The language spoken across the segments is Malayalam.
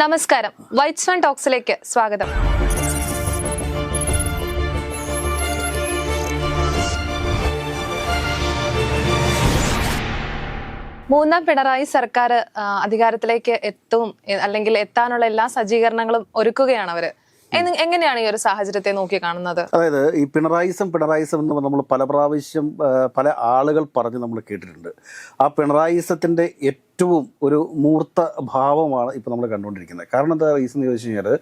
നമസ്കാരം. വൈറ്റ് വൺ ടോക്സിലേക്ക് സ്വാഗതം. മൂന്നാം പിണറായി സർക്കാർ അധികാരത്തിലേക്ക് എത്തും അല്ലെങ്കിൽ എത്താനുള്ള എല്ലാ സജ്ജീകരണങ്ങളും ഒരുക്കുകയാണ് അവർ. എങ്ങനെയാണ് ഈ ഒരു സാഹചര്യത്തെ നോക്കി കാണുന്നത്? അതായത് ഈ പിണറായിസം പിണറായിസം എന്ന് നമ്മൾ പല പ്രാവശ്യം പല ആളുകൾ പറഞ്ഞ് നമ്മൾ കേട്ടിട്ടുണ്ട്. ആ പിണറായിസത്തിന്റെ ഏറ്റവും ഒരു മൂർത്ത ഭാവമാണ് ഇപ്പോൾ നമ്മൾ കണ്ടുകൊണ്ടിരിക്കുന്നത്. കാരണം എന്താ റീസൺ എന്ന് ചോദിച്ചു കഴിഞ്ഞാൽ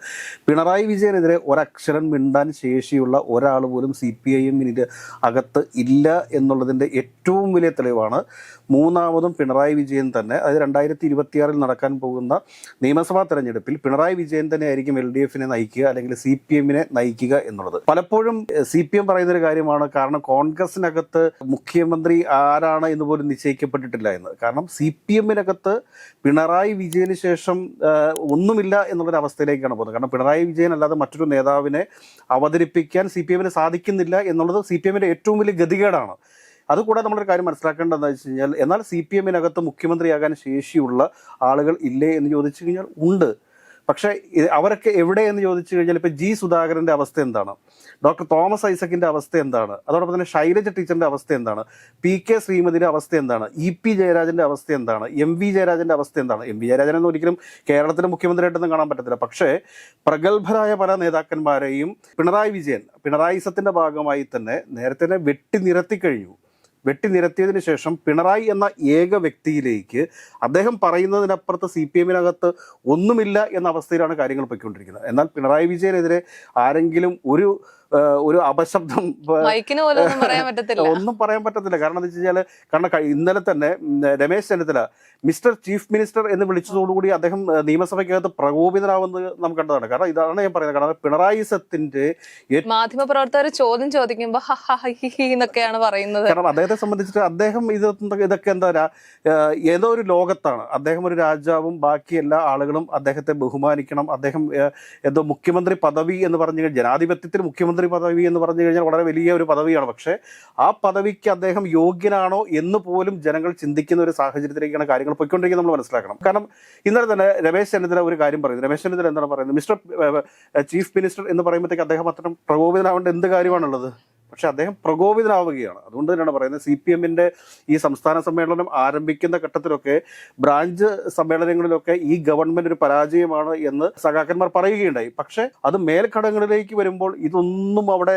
പിണറായി വിജയനെതിരെ ഒരക്ഷരം മിണ്ടാൻ ശേഷിയുള്ള ഒരാൾ പോലും സി പി ഐ എമ്മിന്റെ അകത്ത് ഇല്ല എന്നുള്ളതിന്റെ ഏറ്റവും വലിയ തെളിവാണ് മൂന്നാമതും പിണറായി വിജയൻ തന്നെ. അതായത് രണ്ടായിരത്തി ഇരുപത്തിയാറിൽ നടക്കാൻ പോകുന്ന നിയമസഭാ തെരഞ്ഞെടുപ്പിൽ പിണറായി വിജയൻ തന്നെ ആയിരിക്കും എൽ ഡി എഫിനെ നയിക്കുക അല്ലെങ്കിൽ സി പി എമ്മിനെ നയിക്കുക എന്നുള്ളത്. പലപ്പോഴും സി പി എം പറയുന്നൊരു കാര്യമാണ് കാരണം കോൺഗ്രസിനകത്ത് മുഖ്യമന്ത്രി ആരാണ് എന്ന് പോലും നിശ്ചയിക്കപ്പെട്ടിട്ടില്ല എന്ന്. കാരണം സി പി എമ്മിനകത്ത് പിണറായി വിജയന് ശേഷം ഒന്നുമില്ല എന്നുള്ളൊരു അവസ്ഥയിലേക്കാണ് പോകുന്നത്. കാരണം പിണറായി വിജയൻ അല്ലാതെ മറ്റൊരു നേതാവിനെ അവതരിപ്പിക്കാൻ സി പി എമ്മിന് സാധിക്കുന്നില്ല എന്നുള്ളത് സി പി എമ്മിന്റെ ഏറ്റവും വലിയ ഗതികേടാണ്. അതുകൂടാതെ നമ്മളൊരു കാര്യം മനസ്സിലാക്കേണ്ടത് എന്താ വെച്ച് കഴിഞ്ഞാൽ എന്നാൽ സി പി എമ്മിനകത്ത് മുഖ്യമന്ത്രിയാകാൻ ശേഷിയുള്ള ആളുകൾ ഇല്ലേ എന്ന് ചോദിച്ചു കഴിഞ്ഞാൽ ഉണ്ട്. പക്ഷേ അവരൊക്കെ എവിടെ എന്ന് ചോദിച്ചു കഴിഞ്ഞാൽ ഇപ്പം ജി സുധാകരന്റെ അവസ്ഥ എന്താണ്? ഡോക്ടർ തോമസ് ഐസക്കിന്റെ അവസ്ഥ എന്താണ്? അതോടൊപ്പം തന്നെ ശൈലജ ടീച്ചറിന്റെ അവസ്ഥ എന്താണ്? പി കെ ശ്രീമതിയുടെ അവസ്ഥ എന്താണ്? ഇ പി ജയരാജന്റെ അവസ്ഥ എന്താണ്? എം വി ജയരാജന്റെ അവസ്ഥ എന്താണ്? എം വി ജയരാജനൊന്നും ഒരിക്കലും കേരളത്തിലെ മുഖ്യമന്ത്രിയായിട്ടൊന്നും കാണാൻ പറ്റത്തില്ല. പക്ഷേ പ്രഗത്ഭരായ പല നേതാക്കന്മാരെയും പിണറായി വിജയൻ പിണറായി പിണറായിസത്തിന്റെ ഭാഗമായി തന്നെ നേരത്തെ വെട്ടി നിരത്തി കഴിഞ്ഞു. വെട്ടി നിരത്തിയതിന് ശേഷം പിണറായി എന്ന ഏക വ്യക്തിയിലേക്ക് അദ്ദേഹം പറയുന്നതിനപ്പുറത്ത് സി പി എമ്മിനകത്ത് ഒന്നുമില്ല എന്ന അവസ്ഥയിലാണ് കാര്യങ്ങൾ പൊയ്ക്കൊണ്ടിരിക്കുന്നത്. എന്നാൽ പിണറായി വിജയനെതിരെ ആരെങ്കിലും ഒരു ഒരു അപശബ്ദം ഒന്നും പറയാൻ പറ്റത്തില്ല. കാരണം എന്താ വെച്ച് കഴിഞ്ഞാൽ കാരണം ഇന്നലെ തന്നെ Ramesh Chennithala mister chief minister എന്ന് വിളിച്ചതോടുകൂടി അദ്ദേഹം നിയമസഭയ്ക്കകത്ത് പ്രകോപിതനാവുന്നത് നമുക്ക് കണ്ടതാണ്. കാരണം ഇതാണ് ഞാൻ പറയുന്നത്. കാരണം പിണറായി സത്തിന്റെ മാധ്യമ പ്രവർത്തകർ ചോദ്യം ചോദിക്കുമ്പോൾ എന്നൊക്കെയാണ് പറയുന്നത്. കാരണം അദ്ദേഹത്തെ സംബന്ധിച്ചിട്ട് അദ്ദേഹം ഇത് ഇതൊക്കെ എന്താ പറയാ ഏതോ ഒരു ലോകത്താണ്. അദ്ദേഹം ഒരു രാജാവും ബാക്കി എല്ലാ ആളുകളും അദ്ദേഹത്തെ ബഹുമാനിക്കണം. അദ്ദേഹം എന്തോ മുഖ്യമന്ത്രി പദവി എന്ന് പറഞ്ഞു ജനാധിപത്യത്തിൽ മുഖ്യമന്ത്രി പദവി എന്ന് പറഞ്ഞു കഴിഞ്ഞാൽ വളരെ വലിയ ഒരു പദവിയാണ്. പക്ഷേ ആ പദവിക്ക് അദ്ദേഹം യോഗ്യനാണോ എന്ന് പോലും ജനങ്ങൾ ചിന്തിക്കുന്ന ഒരു സാഹചര്യത്തിലേക്കാണ് കാര്യങ്ങൾ പോയിക്കൊണ്ടിരിക്കുന്നത് നമ്മൾ മനസ്സിലാക്കണം. കാരണം ഇന്നലെ തന്നെ രമേശ് ചെന്നിത്തല ഒരു കാര്യം പറയുന്നത് രമേശ് ചെന്നിത്തല എന്താണ് പറയുന്നത്? മിസ്റ്റർ ചീഫ് മിനിസ്റ്റർ എന്ന് പറയുമ്പോഴത്തേക്ക് അദ്ദേഹം അത്ര പ്രകോപിതനാവേണ്ട എന്ത് കാര്യമാണുള്ളത്? പക്ഷെ അദ്ദേഹം പ്രകോപിതനാവുകയാണ്. അതുകൊണ്ട് തന്നെയാണ് പറയുന്നത് സി പി എമ്മിന്റെ ഈ സംസ്ഥാന സമ്മേളനം ആരംഭിക്കുന്ന ഘട്ടത്തിലൊക്കെ ബ്രാഞ്ച് സമ്മേളനങ്ങളിലൊക്കെ ഈ ഗവൺമെന്റ് ഒരു പരാജയമാണ് എന്ന് സഖാക്കന്മാർ പറയുകയുണ്ടായി. പക്ഷെ അത് മേൽഘടകങ്ങളിലേക്ക് വരുമ്പോൾ ഇതൊന്നും അവിടെ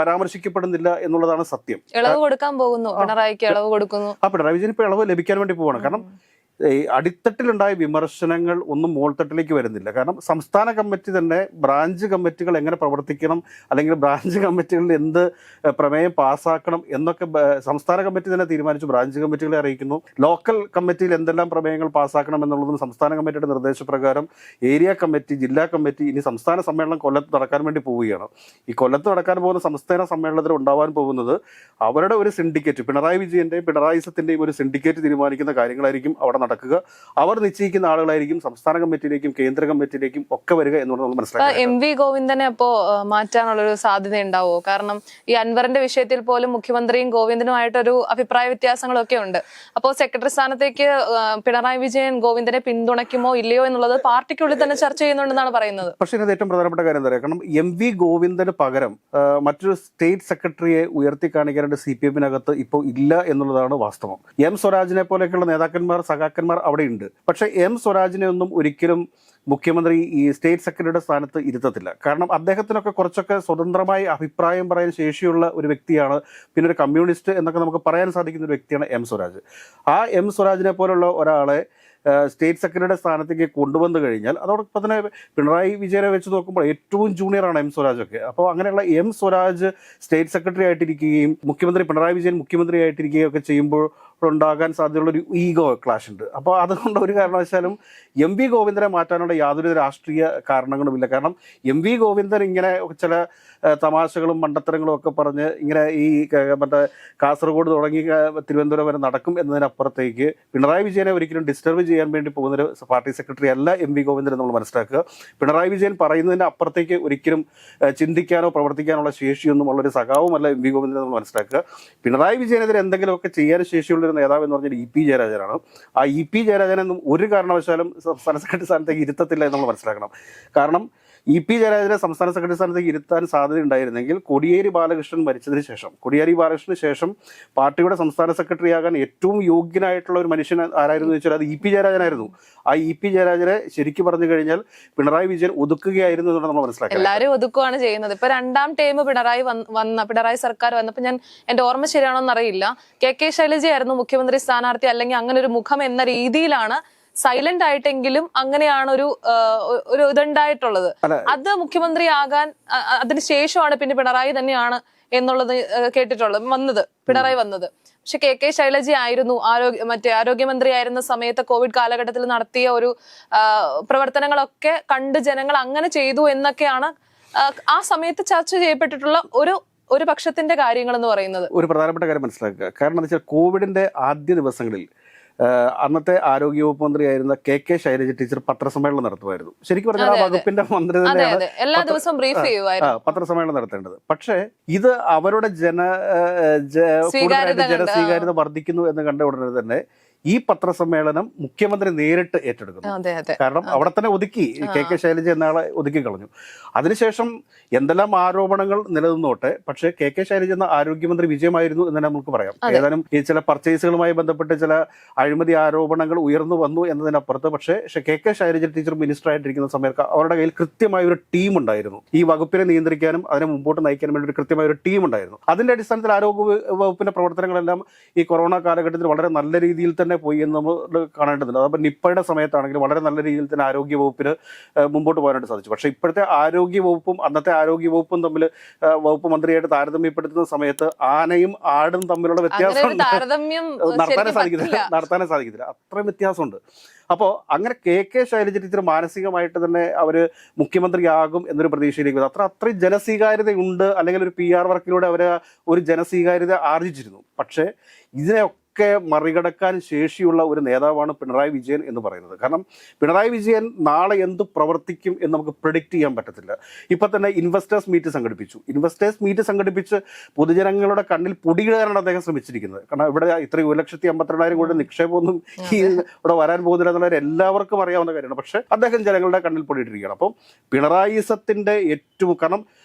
പരാമർശിക്കപ്പെടുന്നില്ല എന്നുള്ളതാണ് സത്യം. ഇളവ് കൊടുക്കാൻ പോകുന്നു. പിണറായിക്ക് ഇളവ് കൊടുക്കുന്നു. ആ പിണറായി വിജയൻ ഇപ്പൊ ഇളവ് ലഭിക്കാൻ വേണ്ടി പോവാണ്. കാരണം ഈ അടിത്തട്ടിലുണ്ടായ വിമർശനങ്ങൾ ഒന്നും മോൾത്തട്ടിലേക്ക് വരുന്നില്ല. കാരണം സംസ്ഥാന കമ്മിറ്റി തന്നെ ബ്രാഞ്ച് കമ്മിറ്റികൾ എങ്ങനെ പ്രവർത്തിക്കണം അല്ലെങ്കിൽ ബ്രാഞ്ച് കമ്മിറ്റികളിൽ എന്ത് പ്രമേയം പാസ്സാക്കണം എന്നൊക്കെ സംസ്ഥാന കമ്മിറ്റി തന്നെ തീരുമാനിച്ചു ബ്രാഞ്ച് കമ്മിറ്റികളെ അറിയിക്കുന്നു. ലോക്കൽ കമ്മിറ്റിയിൽ എന്തെല്ലാം പ്രമേയങ്ങൾ പാസ്സാക്കണം എന്നുള്ളതും സംസ്ഥാന കമ്മിറ്റിയുടെ നിർദ്ദേശപ്രകാരം ഏരിയ കമ്മിറ്റി ജില്ലാ കമ്മിറ്റി ഇനി സംസ്ഥാന സമ്മേളനം കൊല്ലത്ത് നടക്കാൻ വേണ്ടി പോവുകയാണ്. ഈ കൊല്ലത്ത് നടക്കാൻ പോകുന്ന സംസ്ഥാന സമ്മേളനത്തിൽ ഉണ്ടാവാൻ പോകുന്നത് അവരുടെ ഒരു സിൻഡിക്കേറ്റ് പിണറായി വിജയന്റെയും പിണറായിസത്തിന്റെയും ഒരു സിൻഡിക്കേറ്റ് തീരുമാനിക്കുന്ന കാര്യങ്ങളായിരിക്കും അവിടെ നടക്കുക. അവർ നിശ്ചയിക്കുന്ന ആളുകളായിരിക്കും സംസ്ഥാന കമ്മിറ്റിയിലേക്കും കേന്ദ്ര കമ്മിറ്റിയിലേക്കും ഒക്കെ വരിക എന്ന് നമ്മൾ മനസ്സിലാക്കാം എം വി ഗോവിന്ദനെ അപ്പോ മാറ്റാനുള്ള മാറ്റാനുള്ളൊരു സാധ്യത ഉണ്ടാവോ കാരണം ഈ അൻവറിന്റെ വിഷയത്തിൽ പോലും മുഖ്യമന്ത്രിയും ഗോവിന്ദനുമായിട്ടൊരു അഭിപ്രായ വ്യത്യാസങ്ങളൊക്കെ ഉണ്ട്. അപ്പോ സെക്രട്ടറി സ്ഥാനത്തേക്ക് പിണറായി വിജയൻ ഗോവിന്ദനെ പിന്തുണയ്ക്കുമോ ഇല്ലയോ എന്നുള്ളത് പാർട്ടിക്കുള്ളിൽ തന്നെ ചർച്ച ചെയ്യുന്നുണ്ടെന്നാണ് പറയുന്നത്. പക്ഷേ ഇത് ഏറ്റവും പ്രധാനപ്പെട്ട കാര്യം എന്താ പറയുക? കാരണം എം വി ഗോവിന്ദന് പകരം മറ്റൊരു സ്റ്റേറ്റ് സെക്രട്ടറിയെ ഉയർത്തി കാണിക്കാനായിട്ട് സി പി എമ്മിനകത്ത് ഇപ്പോൾ ഇല്ല എന്നുള്ളതാണ് വാസ്തവം. എം സ്വരാജിനെ പോലെയൊക്കെയുള്ള നേതാക്കന്മാർ സഖാക്കന്മാർ അവിടെ ഉണ്ട് പക്ഷേ എം സ്വരാജിനെ ഒന്നും ഒരിക്കലും മുഖ്യമന്ത്രി ഈ സ്റ്റേറ്റ് സെക്രട്ടറിയുടെ സ്ഥാനത്ത് ഇരുത്തത്തില്ല. കാരണം അദ്ദേഹത്തിനൊക്കെ കുറച്ചൊക്കെ സ്വതന്ത്രമായി അഭിപ്രായം പറയാൻ ശേഷിയുള്ള ഒരു വ്യക്തിയാണ്. പിന്നെ ഒരു കമ്മ്യൂണിസ്റ്റ് എന്നൊക്കെ നമുക്ക് പറയാൻ സാധിക്കുന്ന ഒരു വ്യക്തിയാണ് എം സ്വരാജ്. ആ എം സ്വരാജിനെ പോലുള്ള ഒരാളെ സ്റ്റേറ്റ് സെക്രട്ടറിയുടെ സ്ഥാനത്തേക്ക് കൊണ്ടുവന്നു കഴിഞ്ഞാൽ അതോടൊപ്പം തന്നെ പിണറായി വിജയനെ വെച്ച് നോക്കുമ്പോൾ ഏറ്റവും ജൂനിയറാണ് എം സ്വരാജ് ഒക്കെ അപ്പോൾ അങ്ങനെയുള്ള എം സ്വരാജ് സ്റ്റേറ്റ് സെക്രട്ടറി ആയിട്ടിരിക്കുകയും മുഖ്യമന്ത്രി പിണറായി വിജയൻ മുഖ്യമന്ത്രി ആയിട്ടിരിക്കുകയും ഒക്കെ ചെയ്യുമ്പോൾ ഉണ്ടാകാൻ സാധ്യതയുള്ള ഒരു ഈഗോ ക്ലാഷ് ഉണ്ട്. അപ്പോൾ അതുകൊണ്ട് ഒരു കാരണവശാലും എം വി ഗോവിന്ദനെ മാറ്റാനുള്ള യാതൊരു രാഷ്ട്രീയ കാരണങ്ങളുമില്ല. കാരണം എം വി ഗോവിന്ദൻ ഇങ്ങനെ ചില തമാശകളും മണ്ടത്തരങ്ങളും ഒക്കെ പറഞ്ഞ് ഇങ്ങനെ ഈ മറ്റേ കാസർഗോഡ് തുടങ്ങി തിരുവനന്തപുരം വരെ നടക്കും എന്നതിനപ്പുറത്തേക്ക് പിണറായി വിജയനെ ഒരിക്കലും ഡിസ്റ്റർബ് ചെയ്യാൻ വേണ്ടി പോകുന്നൊരു പാർട്ടി സെക്രട്ടറി അല്ല എം വി ഗോവിന്ദൻ നമ്മൾ മനസ്സിലാക്കുക. പിണറായി വിജയൻ പറയുന്നതിന് അപ്പുറത്തേക്ക് ഒരിക്കലും ചിന്തിക്കാനോ പ്രവർത്തിക്കാനുള്ള ശേഷിയൊന്നും ഉള്ളൊരു സഖാവുമല്ല എം വി ഗോവിന്ദൻ നമ്മൾ മനസ്സിലാക്കുക. പിണറായി വിജയനെതിരെ എന്തെങ്കിലുമൊക്കെ ചെയ്യാൻ ശേഷിയുള്ള ഒരു നേതാവ് എന്ന് പറഞ്ഞാൽ ഇ പി ജയരാജനാണ്. ആ ഇ പി ജയരാജനൊന്നും ഒരു കാരണവശാലും സംസ്ഥാന സെക്രട്ടറി സ്ഥാനത്തേക്ക് ഇരുത്തത്തില്ല എന്ന് നമ്മൾ മനസ്സിലാക്കണം. കാരണം ഇ പി ജയരാജനെ സംസ്ഥാന സെക്രട്ടറി സ്ഥാനത്തേക്ക് ഇരുത്താൻ സാധ്യത ഉണ്ടായിരുന്നെങ്കിൽ കോടിയേരി ബാലകൃഷ്ണൻ മരിച്ചതിന് ശേഷം. കൊടിയേരി ബാലകൃഷ്ണന് ശേഷം പാർട്ടിയുടെ സംസ്ഥാന സെക്രട്ടറി ആകാൻ ഏറ്റവും യോഗ്യനായിട്ടുള്ള ഒരു മനുഷ്യൻ ആരായിരുന്നു വെച്ചാൽ അത് ഇ പി ജയരാജനായിരുന്നു. ആ ഇ പി ജയരാജനെ ശരിക്കും പറഞ്ഞു കഴിഞ്ഞാൽ പിണറായി വിജയൻ ഒതുക്കുകയായിരുന്നു എന്നാണ് നമ്മൾ മനസ്സിലാക്കി എല്ലാവരും ഒതുക്കുകയാണ് ചെയ്യുന്നത്. ഇപ്പൊ രണ്ടാം ടൈം പിണറായി വന്ന പിണറായി സർക്കാർ വന്നപ്പോൾ ഞാൻ എന്റെ ഓർമ്മ ശരിയാണോ എന്നറിയില്ല കെ കെ ശൈലജയായിരുന്നു മുഖ്യമന്ത്രി സ്ഥാനാർത്ഥി അല്ലെങ്കിൽ അങ്ങനെ ഒരു മുഖം എന്ന രീതിയിലാണ് സൈലന്റ് ആയിട്ടെങ്കിലും അങ്ങനെയാണ് ഒരു ഒരു ഇതുണ്ടായിട്ടുള്ളത്. അത് മുഖ്യമന്ത്രി ആകാൻ അ- അ- ശേഷമാണ് പിന്നെ പിണറായി തന്നെയാണ് എന്നുള്ളത് കേട്ടിട്ടുള്ളത് വന്നത് പിണറായി വന്നത്. പക്ഷെ കെ കെ ശൈലജ ആയിരുന്നു ആരോഗ്യ മറ്റേ ആരോഗ്യമന്ത്രി ആയിരുന്ന സമയത്ത് കോവിഡ് കാലഘട്ടത്തിൽ നടത്തിയ ഒരു പ്രവർത്തനങ്ങളൊക്കെ കണ്ട് ജനങ്ങൾ അങ്ങനെ ചെയ്തു എന്നൊക്കെയാണ് ആ, സമയത്ത് ചർച്ച ചെയ്യപ്പെട്ടിട്ടുള്ള ഒരു ഒരു പക്ഷത്തിന്റെ കാര്യങ്ങൾ എന്ന് പറയുന്നത്. ഒരു പ്രധാനപ്പെട്ട കാര്യം മനസ്സിലാക്കുക. കാരണം എന്താ വെച്ചാൽ കോവിഡിന്റെ ആദ്യ ദിവസങ്ങളിൽ അന്നത്തെ ആരോഗ്യവകുപ്പ് മന്ത്രിയായിരുന്ന കെ കെ ശൈലജ ടീച്ചർ പത്രസമ്മേളനം നടത്തുമായിരുന്നു. ശരിക്കും പറഞ്ഞാൽ ആ. വകുപ്പിന്റെ മന്ത്രി തന്നെയാണ് എല്ലാ ദിവസവും ബ്രീഫ് ചെയ്യുമായിരുന്നു. പത്രസമ്മേളനം നടത്തേണ്ടത്. പക്ഷേ ഇത് അവരുടെ ജന കൂടുതലായിട്ട് ജനസ്വീകാര്യത വർദ്ധിക്കുന്നു എന്ന് കണ്ട ഉടനെ തന്നെ ഈ പത്രസമ്മേളനം മുഖ്യമന്ത്രി നേരിട്ട് ഏറ്റെടുക്കുന്നു. കാരണം അവിടെ തന്നെ ഒതുക്കി കെ കെ ശൈലജ എന്നയാളെ ഒതുക്കി കളഞ്ഞു. അതിനുശേഷം എന്തെല്ലാം ആരോപണങ്ങൾ നിലനിന്നോട്ടെ പക്ഷേ കെ കെ ശൈലജ എന്ന ആരോഗ്യമന്ത്രി വിജയമായിരുന്നു എന്ന് തന്നെ നമുക്ക് പറയാം. ഏതാനും ഈ ചില പർച്ചേസുകളുമായി ബന്ധപ്പെട്ട് ചില അഴിമതി ആരോപണങ്ങൾ ഉയർന്നു വന്നു എന്നതിനപ്പുറത്ത് പക്ഷേ പക്ഷേ K K Shailaja teacher minister ആയിട്ടിരിക്കുന്ന സമയത്ത് അവരുടെ കയ്യിൽ കൃത്യമായ ഒരു ടീം ഉണ്ടായിരുന്നു. ഈ വകുപ്പിനെ നിയന്ത്രിക്കാനും അതിനെ മുമ്പോട്ട് നയിക്കാനും വേണ്ടി ഒരു കൃത്യമായ ഒരു ടീം ഉണ്ടായിരുന്നു. അതിന്റെ അടിസ്ഥാനത്തിൽ ആരോഗ്യ വകുപ്പിന്റെ പ്രവർത്തനങ്ങളെല്ലാം ഈ കൊറോണ കാലഘട്ടത്തിൽ വളരെ നല്ല രീതിയിൽ തന്നെ പോയി എന്ന് നമ്മൾ കാണേണ്ടതുണ്ട്. അതപ്പോൾ നിപ്പയുടെ സമയത്താണെങ്കിലും വളരെ നല്ല രീതിയിൽ തന്നെ ആരോഗ്യ വകുപ്പിന് മുമ്പോട്ട് പോകാനായിട്ട് സാധിച്ചു. പക്ഷേ ഇപ്പോഴത്തെ ആരോഗ്യ വകുപ്പും അന്നത്തെ ആരോഗ്യ വകുപ്പും തമ്മിൽ വകുപ്പ് മന്ത്രിയായിട്ട് താരതമ്യപ്പെടുത്തുന്ന സമയത്ത് ആനയും ആടും തമ്മിലുള്ള വ്യത്യാസം നടത്താനേ സാധിക്കത്തില്ല നടത്താനേ സാധിക്കത്തില്ല. അത്രയും വ്യത്യാസമുണ്ട്. അപ്പോൾ അങ്ങനെ കെ കെ ശൈലജ ടീച്ചർ മാനസികമായിട്ട് തന്നെ അവർ മുഖ്യമന്ത്രിയാകും എന്നൊരു പ്രതീക്ഷയിലേക്ക് അത്ര അത്രയും ജനസ്വീകാര്യതയുണ്ട്. അല്ലെങ്കിൽ ഒരു പി ആർ വർക്കിലൂടെ അവർ ഒരു ജനസ്വീകാര്യത ആർജിച്ചിരുന്നു. പക്ഷേ ഇതിനെയൊക്കെ മറികടക്കാൻ ശേഷിയുള്ള ഒരു നേതാവാണ് പിണറായി വിജയൻ എന്ന് പറയുന്നത്. കാരണം പിണറായി വിജയൻ നാളെ എന്ത് പ്രവർത്തിക്കും എന്ന് നമുക്ക് പ്രിഡിക്റ്റ് ചെയ്യാൻ പറ്റത്തില്ല. ഇപ്പൊ തന്നെ ഇൻവെസ്റ്റേഴ്സ് മീറ്റ് സംഘടിപ്പിച്ചു. ഇൻവെസ്റ്റേഴ്സ് മീറ്റ് സംഘടിപ്പിച്ച് പൊതുജനങ്ങളുടെ കണ്ണിൽ പൊടിയിടാനാണ് അദ്ദേഹം ശ്രമിച്ചിരിക്കുന്നത്. കാരണം ഇവിടെ ഇത്രയും ഒരു ലക്ഷത്തി അമ്പത്തിരണ്ടായിരം കോടി നിക്ഷേപമൊന്നും ഈ ഇവിടെ വരാൻ പോകുന്നില്ല എന്നുള്ളവർ എല്ലാവർക്കും അറിയാവുന്ന കാര്യമാണ്. പക്ഷെ അദ്ദേഹം ജനങ്ങളുടെ കണ്ണിൽ പൊടിയിട്ടിരിക്കുകയാണ്. അപ്പം പിണറായിസത്തിന്റെ ഏറ്റവും കാരണം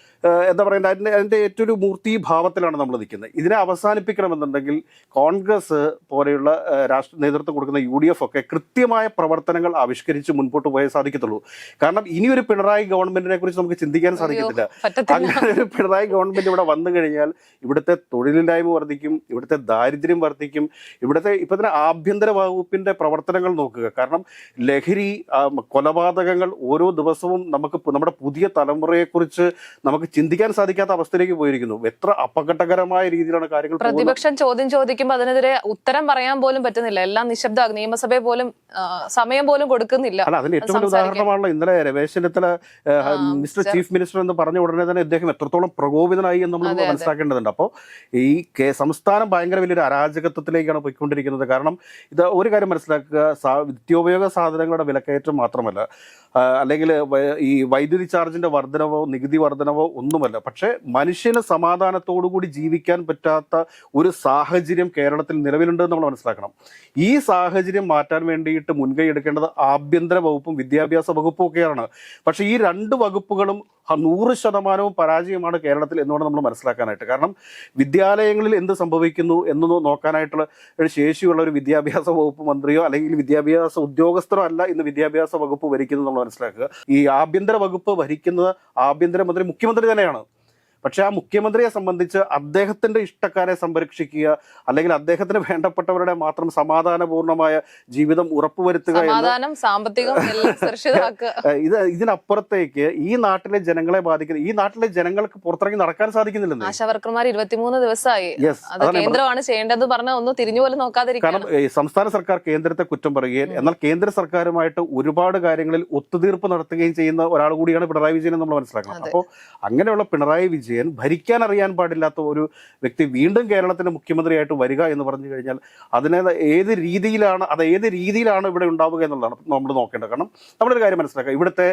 എന്താ പറയുക അതിന്റെ അതിന്റെ ഏറ്റവും ഒരു മൂർത്തി ഭാവത്തിലാണ് നമ്മൾ നിൽക്കുന്നത്. ഇതിനെ അവസാനിപ്പിക്കണമെന്നുണ്ടെങ്കിൽ കോൺഗ്രസ് പോലെയുള്ള രാഷ്ട്ര നേതൃത്വം കൊടുക്കുന്ന യു ഡി എഫ് ഒക്കെ കൃത്യമായ പ്രവർത്തനങ്ങൾ ആവിഷ്കരിച്ച് മുൻപോട്ട് പോയേ സാധിക്കത്തുള്ളൂ. കാരണം ഇനിയൊരു പിണറായി ഗവൺമെന്റിനെ കുറിച്ച് നമുക്ക് ചിന്തിക്കാൻ സാധിക്കത്തില്ല. അങ്ങനെ ഒരു പിണറായി ഗവൺമെന്റ് ഇവിടെ വന്നു കഴിഞ്ഞാൽ ഇവിടുത്തെ തൊഴിലില്ലായ്മ വർദ്ധിക്കും ഇവിടുത്തെ ദാരിദ്ര്യം വർദ്ധിക്കും ഇവിടുത്തെ ഇപ്പൊ തന്നെ ആഭ്യന്തര വകുപ്പിന്റെ പ്രവർത്തനങ്ങൾ നോക്കുക. കാരണം ലഹരി കൊലപാതകങ്ങൾ ഓരോ ദിവസവും നമുക്ക് നമ്മുടെ പുതിയ തലമുറയെക്കുറിച്ച് നമുക്ക് ചിന്തിക്കാൻ സാധിക്കാത്ത അവസ്ഥയിലേക്ക് പോയിരിക്കുന്നു. എത്ര അപകടകരമായ രീതിയിലാണ് കാര്യങ്ങൾ പ്രതിപക്ഷം ചോദ്യം ചോദിക്കുമ്പോൾ അതിനെതിരെ ഉത്തരം പറയാൻ പോലും പറ്റുന്നില്ല. എല്ലാം നിശബ്ദ നിയമസഭ പോലും സമയം പോലും കൊടുക്കുന്നില്ല. അല്ല അതിന് ഏറ്റവും വലിയ ഉദാഹരണമാണല്ലോ ഇന്നലെ Ramesh Chennithala mister chief minister എന്ന് പറഞ്ഞ ഉടനെ തന്നെ അദ്ദേഹം എത്രത്തോളം പ്രകോപിതനായി എന്ന് നമ്മൾ. മനസ്സിലാക്കേണ്ടതുണ്ട്. അപ്പോൾ ഈ സംസ്ഥാനം ഭയങ്കര വലിയൊരു അരാജകത്വത്തിലേക്കാണ് പോയിക്കൊണ്ടിരിക്കുന്നത്. കാരണം ഇത് ഒരു കാര്യം മനസ്സിലാക്കുക നിത്യോപയോഗ സാധനങ്ങളുടെ വിലക്കയറ്റം മാത്രമല്ല അല്ലെങ്കിൽ ഈ വൈദ്യുതി ചാർജിന്റെ വർധനവോ നികുതി വർധനവോ ഒന്നുമല്ല. പക്ഷേ മനുഷ്യന് സമാധാനത്തോടുകൂടി ജീവിക്കാൻ പറ്റാത്ത ഒരു സാഹചര്യം കേരളത്തിൽ നിലവിലുണ്ടെന്ന് നമ്മൾ മനസ്സിലാക്കണം. ഈ സാഹചര്യം മാറ്റാൻ വേണ്ടിയിട്ട് മുൻകൈ എടുക്കേണ്ടത് ആഭ്യന്തര വകുപ്പും വിദ്യാഭ്യാസ വകുപ്പും ഒക്കെയാണ്. പക്ഷേ ഈ രണ്ട് വകുപ്പുകളും നൂറ് ശതമാനവും പരാജയമാണ് കേരളത്തിൽ എന്നുകൊണ്ട് നമ്മൾ മനസ്സിലാക്കാനായിട്ട്. കാരണം വിദ്യാലയങ്ങളിൽ എന്ത് സംഭവിക്കുന്നു എന്ന് നോക്കാനായിട്ടുള്ള ഒരു ശേഷിയുള്ള ഒരു വിദ്യാഭ്യാസ വകുപ്പ് മന്ത്രിയോ അല്ലെങ്കിൽ വിദ്യാഭ്യാസ ഉദ്യോഗസ്ഥരോ അല്ല ഇന്ന് വിദ്യാഭ്യാസ വകുപ്പ് ഭരിക്കുന്നത് നമ്മൾ മനസ്സിലാക്കുക. ഈ ആഭ്യന്തര വകുപ്പ് ഭരിക്കുന്നത് ആഭ്യന്തരമന്ത്രി മുഖ്യമന്ത്രി തന്നെയാണ്. പക്ഷെ ആ മുഖ്യമന്ത്രിയെ സംബന്ധിച്ച് അദ്ദേഹത്തിന്റെ ഇഷ്ടക്കാരെ സംരക്ഷിക്കുക അല്ലെങ്കിൽ അദ്ദേഹത്തിന് വേണ്ടപ്പെട്ടവരുടെ മാത്രം സമാധാനപൂർണമായ ജീവിതം ഉറപ്പുവരുത്തുക ഇത് ഇതിനപ്പുറത്തേക്ക് ഈ നാട്ടിലെ ജനങ്ങളെ ബാധിക്കുന്ന ഈ നാട്ടിലെ ജനങ്ങൾക്ക് പുറത്തിറങ്ങി നടക്കാൻ സാധിക്കുന്നില്ലെന്ന്? ആശാവർക്കർമാർ ഇരുപത്തിമൂന്ന് ദിവസമായി. യെസ് അത് കേന്ദ്രമാണ് ചെയ്യേണ്ടത് പറഞ്ഞ ഒന്ന് തിരിഞ്ഞു പോലും കാരണം നോക്കാതിരിക്കണം സംസ്ഥാന സർക്കാർ കേന്ദ്രത്തെ കുറ്റം പറയുകയും എന്നാൽ കേന്ദ്ര സർക്കാരുമായിട്ട് ഒരുപാട് കാര്യങ്ങളിൽ ഒത്തുതീർപ്പ് നടത്തുകയും ചെയ്യുന്ന ഒരാൾ കൂടിയാണ് പിണറായി വിജയൻ നമ്മൾ മനസ്സിലാക്കണം. അപ്പോൾ അങ്ങനെയുള്ള പിണറായി വിജയൻ വിജയൻ ഭരിക്കാൻ അറിയാൻ പാടില്ലാത്ത ഒരു വ്യക്തി വീണ്ടും കേരളത്തിന്റെ മുഖ്യമന്ത്രിയായിട്ട് വരിക എന്ന് പറഞ്ഞു കഴിഞ്ഞാൽ അതിനെ ഏത് രീതിയിലാണ് അത് ഏത് രീതിയിലാണ് ഇവിടെ ഉണ്ടാവുക എന്നുള്ളതാണ് നമ്മൾ നോക്കേണ്ടത്. കാരണം നമ്മളൊരു കാര്യം മനസ്സിലാക്കുക ഇവിടുത്തെ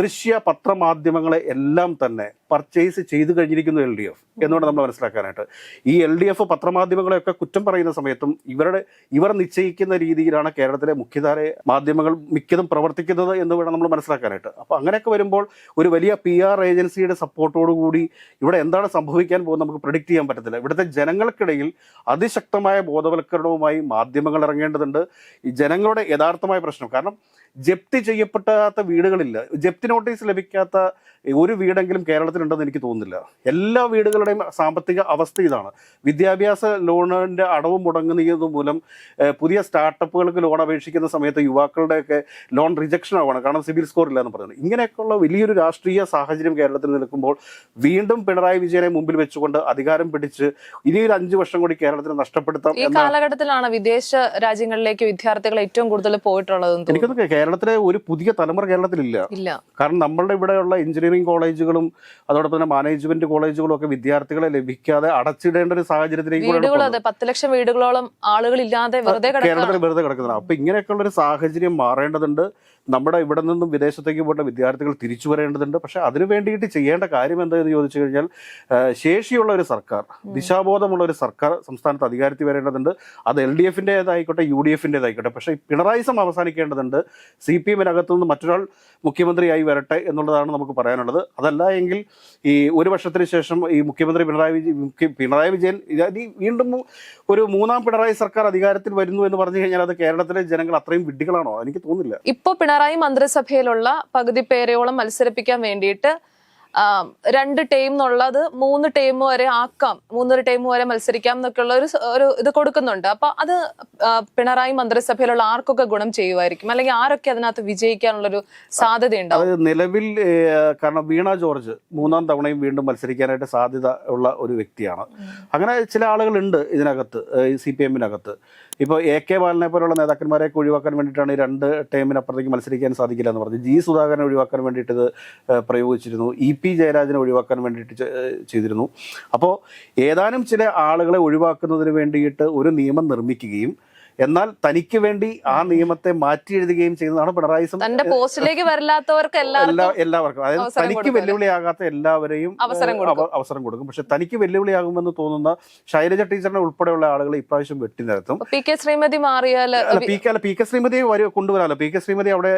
ദൃശ്യ പത്രമാധ്യമങ്ങളെ എല്ലാം തന്നെ പർച്ചേസ് ചെയ്തു കഴിഞ്ഞിരിക്കുന്നു എൽ ഡി എഫ് എന്നുകൊണ്ട് നമ്മൾ മനസ്സിലാക്കാനായിട്ട്. ഈ എൽ ഡി എഫ് പത്രമാധ്യമങ്ങളെയൊക്കെ കുറ്റം പറയുന്ന സമയത്തും ഇവരുടെ ഇവർ നിശ്ചയിക്കുന്ന രീതിയിലാണ് കേരളത്തിലെ മുഖ്യധാര മാധ്യമങ്ങൾ മിക്കതും പ്രവർത്തിക്കുന്നത് എന്ന് വേണം നമ്മൾ മനസ്സിലാക്കാനായിട്ട്. അപ്പോൾ അങ്ങനെയൊക്കെ വരുമ്പോൾ ഒരു വലിയ പി ആർ ഏജൻസിയുടെ സപ്പോർട്ടോടു കൂടി ഇവിടെ എന്താണ് സംഭവിക്കാൻ പോകുന്നത് നമുക്ക് പ്രിഡിക്റ്റ് ചെയ്യാൻ പറ്റത്തില്ല. ഇവിടുത്തെ ജനങ്ങൾക്കിടയിൽ അതിശക്തമായ ബോധവൽക്കരണവുമായി മാധ്യമങ്ങൾ ഇറങ്ങേണ്ടതുണ്ട്. ഈ ജനങ്ങളുടെ യഥാർത്ഥമായ പ്രശ്നം. കാരണം ജപ്തി ചെയ്യപ്പെടാത്ത വീടുകളില്ല. ജപ്തി നോട്ടീസ് ലഭിക്കാത്ത ഒരു വീടെങ്കിലും കേരളത്തിലുണ്ടെന്ന് എനിക്ക് തോന്നുന്നില്ല. എല്ലാ വീടുകളുടെയും സാമ്പത്തിക അവസ്ഥ ഇതാണ്. വിദ്യാഭ്യാസ ലോണിന്റെ അടവ് മുടങ്ങുന്നത് മൂലം പുതിയ സ്റ്റാർട്ടപ്പുകൾക്ക് ലോൺ അപേക്ഷിക്കുന്ന സമയത്ത് യുവാക്കളുടെയൊക്കെ ലോൺ റിജക്ഷൻ ആവുകയാണ്. കാരണം സിബിൽ സ്കോർ ഇല്ല എന്ന് പറയുന്നത്. ഇങ്ങനെയൊക്കെയുള്ള വലിയൊരു രാഷ്ട്രീയ സാഹചര്യം കേരളത്തിൽ നിൽക്കുമ്പോൾ വീണ്ടും പിണറായി വിജയനെ മുമ്പിൽ വെച്ചുകൊണ്ട് അധികാരം പിടിച്ച് ഇനി ഒരു അഞ്ചു വർഷം കൂടി കേരളത്തിന് നഷ്ടപ്പെടുത്താം ഈ കാലഘട്ടത്തിലാണ് വിദേശ രാജ്യങ്ങളിലേക്ക് വിദ്യാർത്ഥികൾ ഏറ്റവും കൂടുതൽ പോയിട്ടുള്ളത് എനിക്കൊന്ന് കേരളത്തിലെ ഒരു പുതിയ തലമുറ കേരളത്തിലില്ല. കാരണം നമ്മളുടെ ഇവിടെയുള്ള എഞ്ചിനീയറിംഗ് കോളേജുകളും അതോടൊപ്പം തന്നെ മാനേജ്മെന്റ് കോളേജുകളും ഒക്കെ വിദ്യാർത്ഥികളെ ലഭിക്കാതെ അടച്ചിടേണ്ട ഒരു സാഹചര്യത്തിലേക്ക് പത്ത് ലക്ഷം വീടുകളോളം ആളുകൾ ഇല്ലാതെ കേരളത്തിൽ വെറുതെ കിടക്കുന്നത് അപ്പൊ ഇങ്ങനെയൊക്കെയുള്ള ഒരു സാഹചര്യം മാറേണ്ടതുണ്ട്. നമ്മുടെ ഇവിടെ നിന്നും വിദേശത്തേക്ക് പോയിട്ട് വിദ്യാർത്ഥികൾ തിരിച്ചു വരേണ്ടതുണ്ട്. പക്ഷെ അതിനു വേണ്ടിയിട്ട് ചെയ്യേണ്ട കാര്യം എന്താണെന്ന് ചോദിച്ചു കഴിഞ്ഞാൽ ശേഷിയുള്ള ഒരു സർക്കാർ ദിശാബോധമുള്ള ഒരു സർക്കാർ സംസ്ഥാനത്ത് അധികാരത്തിൽ വരേണ്ടതുണ്ട്. അത് എൽ ഡി എഫിന്റെതായിക്കോട്ടെ യു ഡി എഫിന്റെതായിക്കോട്ടെ. പക്ഷേ പിണറായി പിണറായിസം അവസാനിക്കേണ്ടതുണ്ട്. സി പി എമ്മിനകത്തു നിന്ന് മറ്റൊരാൾ മുഖ്യമന്ത്രിയായി വരട്ടെ എന്നുള്ളതാണ് നമുക്ക് പറയാനുള്ളത്. അതല്ല എങ്കിൽ ഈ ഒരു വർഷത്തിന് ശേഷം ഈ മുഖ്യമന്ത്രി പിണറായി വിജയൻ പിണറായി വിജയൻ ഈ വീണ്ടും ഒരു മൂന്നാം പിണറായി സർക്കാർ അധികാരത്തിൽ വരുന്നു എന്ന് പറഞ്ഞു കഴിഞ്ഞാൽ അത് കേരളത്തിലെ ജനങ്ങൾ അത്രയും വിഡ്ഢികളാണോ? എനിക്ക് തോന്നുന്നില്ല. ഇപ്പോൾ പിണറായി മന്ത്രിസഭയിലുള്ള പകുതി പേരെയോളം മത്സരിപ്പിക്കാൻ വേണ്ടിയിട്ട് രണ്ട് ടീം എന്നുള്ളത് മൂന്ന് ടീം വരെ ആക്കാം മൂന്നര ടീം വരെ മത്സരിക്കാം എന്നൊക്കെ ഉള്ള ഒരു ഒരു ഇത് കൊടുക്കുന്നുണ്ട്. അപ്പൊ അത് പിണറായി മന്ത്രിസഭയിലുള്ള ആർക്കൊക്കെ ഗുണം ചെയ്യുമായിരിക്കും? അല്ലെങ്കിൽ ആരൊക്കെ അതിനകത്ത് വിജയിക്കാനുള്ളൊരു സാധ്യത ഉണ്ടാവും അത് നിലവിൽ കാരണം വീണ ജോർജ് മൂന്നാം തവണയും വീണ്ടും മത്സരിക്കാനായിട്ട് സാധ്യത ഉള്ള ഒരു വ്യക്തിയാണ്. അങ്ങനെ ചില ആളുകളുണ്ട് ഇതിനകത്ത് സി പി എമ്മിനകത്ത്. ഇപ്പോൾ എ കെ ബാലനെ പോലുള്ള നേതാക്കന്മാരെ ഒഴിവാക്കാൻ വേണ്ടിയിട്ടാണ് ഈ രണ്ട് ടൈമിനപ്പുറത്തേക്ക് മത്സരിക്കാൻ സാധിക്കില്ല എന്ന് പറഞ്ഞു ജി സുധാകരനെ ഒഴിവാക്കാൻ വേണ്ടിയിട്ട് ഇത് പ്രയോഗിച്ചിരുന്നു. ഇ പി ജയരാജനെ ഒഴിവാക്കാൻ വേണ്ടിയിട്ട് ചെയ്തിരുന്നു. അപ്പോൾ ഏതാനും ചില ആളുകളെ ഒഴിവാക്കുന്നതിന് വേണ്ടിയിട്ട് ഒരു നിയമം നിർമ്മിക്കുകയും എന്നാൽ തനിക്ക് വേണ്ടി ആ നിയമത്തെ മാറ്റി എഴുതുകയും ചെയ്യുന്നതാണ് പിണറായി തന്റെ പോസ്റ്റിലേക്ക് വരില്ലാത്തവർക്ക് എല്ലാവർക്കും അതായത് തനിക്ക് വെല്ലുവിളിയാകാത്ത എല്ലാവരെയും അവസരം കൊടുക്കും. പക്ഷെ തനിക്ക് വെല്ലുവിളിയാകുമെന്ന് തോന്നുന്ന ശൈലജ ടീച്ചറിനെ ഉൾപ്പെടെയുള്ള ആളുകൾ ഇപ്രാവശ്യം വെട്ടി നിരത്തും. പി കെ ശ്രീമതി മാറിയാൽ പി കെ പി കെ ശ്രീമതിയെ വരി കൊണ്ടുവരാമല്ലോ പി കെ ശ്രീമതി അവിടെ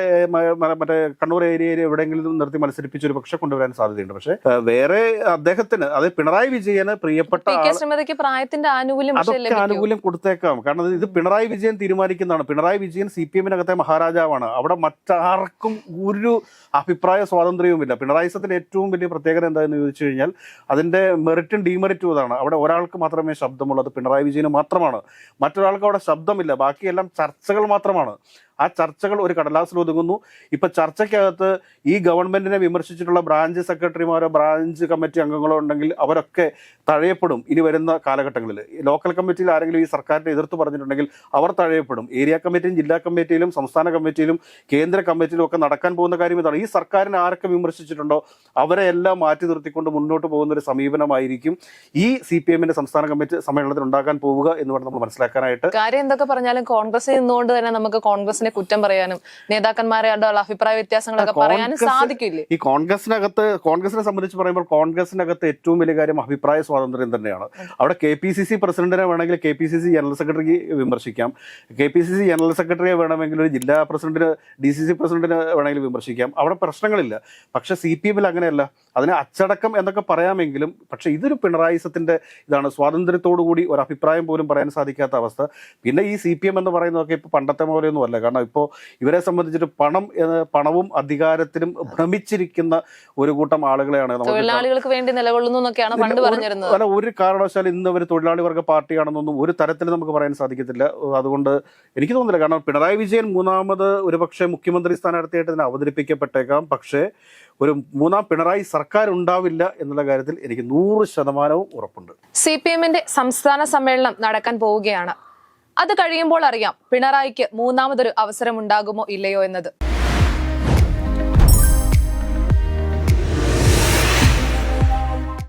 മറ്റേ കണ്ണൂർ ഏരിയയിൽ എവിടെയെങ്കിലും നിർത്തി മത്സരിപ്പിച്ച് ഒരു പക്ഷെ കൊണ്ടുവരാൻ സാധ്യതയുണ്ട്. പക്ഷെ വേറെ അദ്ദേഹത്തിന് അത് പിണറായി വിജയന് പ്രിയപ്പെട്ട ശ്രീമതിക്ക് പ്രായത്തിന്റെ ആനുകൂല്യം അതൊക്കെ ആനുകൂല്യം കൊടുത്തേക്കാം. കാരണം ഇത് പിണറായി വിജയൻ തീരുമാനിക്കുന്നതാണ്. പിണറായി വിജയൻ സി പി എമ്മിനകത്തെ മഹാരാജാവാണ്. അവിടെ മറ്റാർക്കും ഒരു അഭിപ്രായ സ്വാതന്ത്ര്യവുമില്ല. പിണറായിസത്തിന്റെ ഏറ്റവും വലിയ പ്രത്യേകത എന്താണെന്ന് ചോദിച്ചു കഴിഞ്ഞാൽ അതിന്റെ മെറിറ്റും ഡീമെറിറ്റും അതാണ്. അവിടെ ഒരാൾക്ക് മാത്രമേ ശബ്ദമുള്ളൂ. അത് പിണറായി വിജയന് മാത്രമാണ്. മറ്റൊരാൾക്ക് അവിടെ ശബ്ദമില്ല. ബാക്കിയെല്ലാം ചർച്ചകൾ മാത്രമാണ്. ആ ചർച്ചകൾ ഒരു കടലാസിൽ ഒതുങ്ങുന്നു. ഇപ്പൊ ചർച്ചയ്ക്കകത്ത് ഈ ഗവൺമെന്റിനെ വിമർശിച്ചിട്ടുള്ള ബ്രാഞ്ച് സെക്രട്ടറിമാരോ ബ്രാഞ്ച് കമ്മിറ്റി അംഗങ്ങളോ ഉണ്ടെങ്കിൽ അവരൊക്കെ തഴയപ്പെടും ഇനി വരുന്ന കാലഘട്ടങ്ങളിൽ. ലോക്കൽ കമ്മിറ്റിയിൽ ആരെങ്കിലും ഈ സർക്കാരിനെ എതിർത്ത് പറഞ്ഞിട്ടുണ്ടെങ്കിൽ അവർ തഴയപ്പെടും. ഏരിയ കമ്മിറ്റിയും ജില്ലാ കമ്മിറ്റിയിലും സംസ്ഥാന കമ്മിറ്റിയിലും കേന്ദ്ര കമ്മിറ്റിയിലും ഒക്കെ നടക്കാൻ പോകുന്ന കാര്യം ഇതാണ്. ഈ സർക്കാരിനെ ആരൊക്കെ വിമർശിച്ചിട്ടുണ്ടോ അവരെ എല്ലാം മാറ്റി നിർത്തിക്കൊണ്ട് മുന്നോട്ട് പോകുന്ന ഒരു സമീപനമായിരിക്കും ഈ സി പി എമ്മിന്റെ സംസ്ഥാന കമ്മിറ്റി സമ്മേളനത്തിൽ ഉണ്ടാക്കാൻ പോവുക എന്ന് പറഞ്ഞ് നമ്മൾ മനസ്സിലാക്കാനായിട്ട്. കാര്യം എന്തൊക്കെ പറഞ്ഞാലും കോൺഗ്രസ് നിന്നുകൊണ്ട് തന്നെ നമുക്ക് കോൺഗ്രസിനെ കുറ്റം പറയാനും നേതാക്കന്മാരുടെ അഭിപ്രായ വ്യത്യാസങ്ങളൊക്കെ പറയാനും സാധിക്കില്ല? ഈ കോൺഗ്രസിനകത്ത് കോൺഗ്രസിനെ സംബന്ധിച്ച് പറയുമ്പോൾ കോൺഗ്രസിനകത്ത് ഏറ്റവും വലിയ കാര്യം അഭിപ്രായ സ്വാതന്ത്ര്യം തന്നെയാണ്. അവിടെ കെ പി സി സി പ്രസിഡന്റിനെ വേണമെങ്കിൽ K P C C general സെക്രട്ടറിക്ക് വിമർശിക്കാം. K P C C general സെക്രട്ടറിയെ വേണമെങ്കിൽ ഒരു ജില്ലാ പ്രസിഡന്റിന് ഡി സി സി പ്രസിഡന്റിനെ വേണമെങ്കിൽ വിമർശിക്കാം. അവിടെ പ്രശ്നങ്ങളില്ല. പക്ഷെ സി പി എമ്മിൽ അങ്ങനെയല്ല. അതിന് അച്ചടക്കം എന്നൊക്കെ പറയാമെങ്കിലും പക്ഷെ ഇതൊരു പിണറായിസത്തിന്റെ ഇതാണ് സ്വാതന്ത്ര്യത്തോടു കൂടി ഒരു അഭിപ്രായം പോലും പറയാൻ സാധിക്കാത്ത അവസ്ഥ. പിന്നെ ഈ സി പി എം എന്ന് പറയുന്നതൊക്കെ ഇപ്പോൾ പണ്ടത്തെ പോലെയൊന്നും അല്ല. കാരണം ഇപ്പോൾ ഇവരെ സംബന്ധിച്ചിട്ട് പണം പണവും അധികാരത്തിലും ഭ്രമിച്ചിരിക്കുന്ന ഒരു കൂട്ടം ആളുകളെയാണ് തൊഴിലാളികൾക്ക് വേണ്ടി നിലകൊള്ളുന്നു എന്നൊക്കെയാണ് പണ്ട് പറഞ്ഞിരുന്നത്. അല്ല ഒരു കാരണവശാലും ഇന്ന് ഒരു തൊഴിലാളി വർഗ പാർട്ടിയാണെന്നൊന്നും ഒരു തരത്തിൽ നമുക്ക് പറയാൻ സാധിക്കത്തില്ല. അതുകൊണ്ട് എനിക്ക് തോന്നുന്നില്ല. കാരണം പിണറായി വിജയൻ മൂന്നാമത് ഒരുപക്ഷെ മുഖ്യമന്ത്രി സ്ഥാനാർത്ഥിയായിട്ട് തന്നെ അവതരിപ്പിക്കപ്പെട്ടേക്കാം. പക്ഷേ ഒരു മൂന്നാം പിണറായി സർക്കാർ ഉണ്ടാവില്ല എന്നുള്ള കാര്യത്തിൽ എനിക്ക് നൂറ് ശതമാനവും ഉറപ്പുണ്ട്. സി പി എമ്മിന്റെ സംസ്ഥാന സമ്മേളനം നടക്കാൻ പോവുകയാണ്. അത് കഴിയുമ്പോൾ അറിയാം പിണറായിക്ക് മൂന്നാമതൊരു അവസരം ഉണ്ടാകുമോ ഇല്ലയോ എന്നത്.